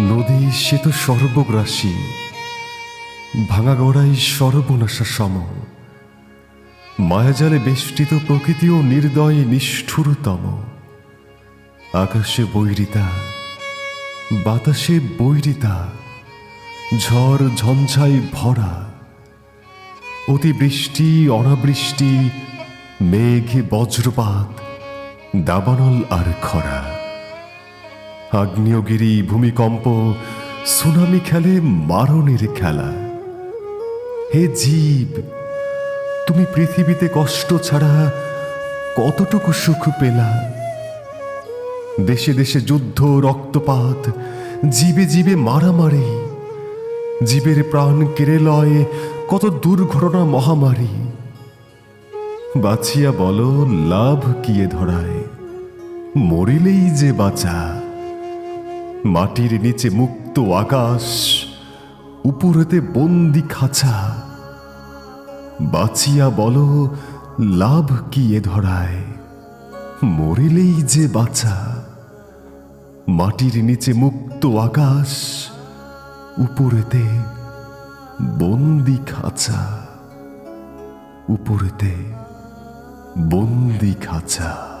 নদী সে তো সর্বগ্রাসী, ভাঙা গড়াই সর্বনাশা সম। মায়াজালে বেষ্টিত প্রকৃতিও নির্দয় নিষ্ঠুরতম। আকাশে বৈরিতা, বাতাসে বৈরিতা, ঝড় ঝঞ্ঝাই ভরা। অতিবৃষ্টি, অনাবৃষ্টি, মেঘ, বজ্রপাত, দাবানল আর খরা। আগ্নেয়গিরি, ভূমিকম্প, সুনামি খেলে মারণের খেলা। হে জীব, তুমি পৃথিবীতে কষ্ট ছাড়া কতটুকু সুখ পেলা? দেশে দেশে যুদ্ধ, রক্তপাত, জীবে জীবে মারামারি, জীবের প্রাণ কেড়ে লয় কত দুর্ঘটনা, মহামারী। বাছিয়া বলো, লাভ কিয়ে ধরায়? মরিলেই যে বাঁচা। মাটির নিচে মুক্ত আকাশ, উপরেতে বন্দি খাঁচা। বাঁচিয়া বলো, লাভ কি এ ধরায়? মরিলেই যে বাঁচা। মাটির নিচে মুক্ত আকাশ, উপরেতে বন্দি খাঁচা। উপরেতে বন্দি খাঁচা।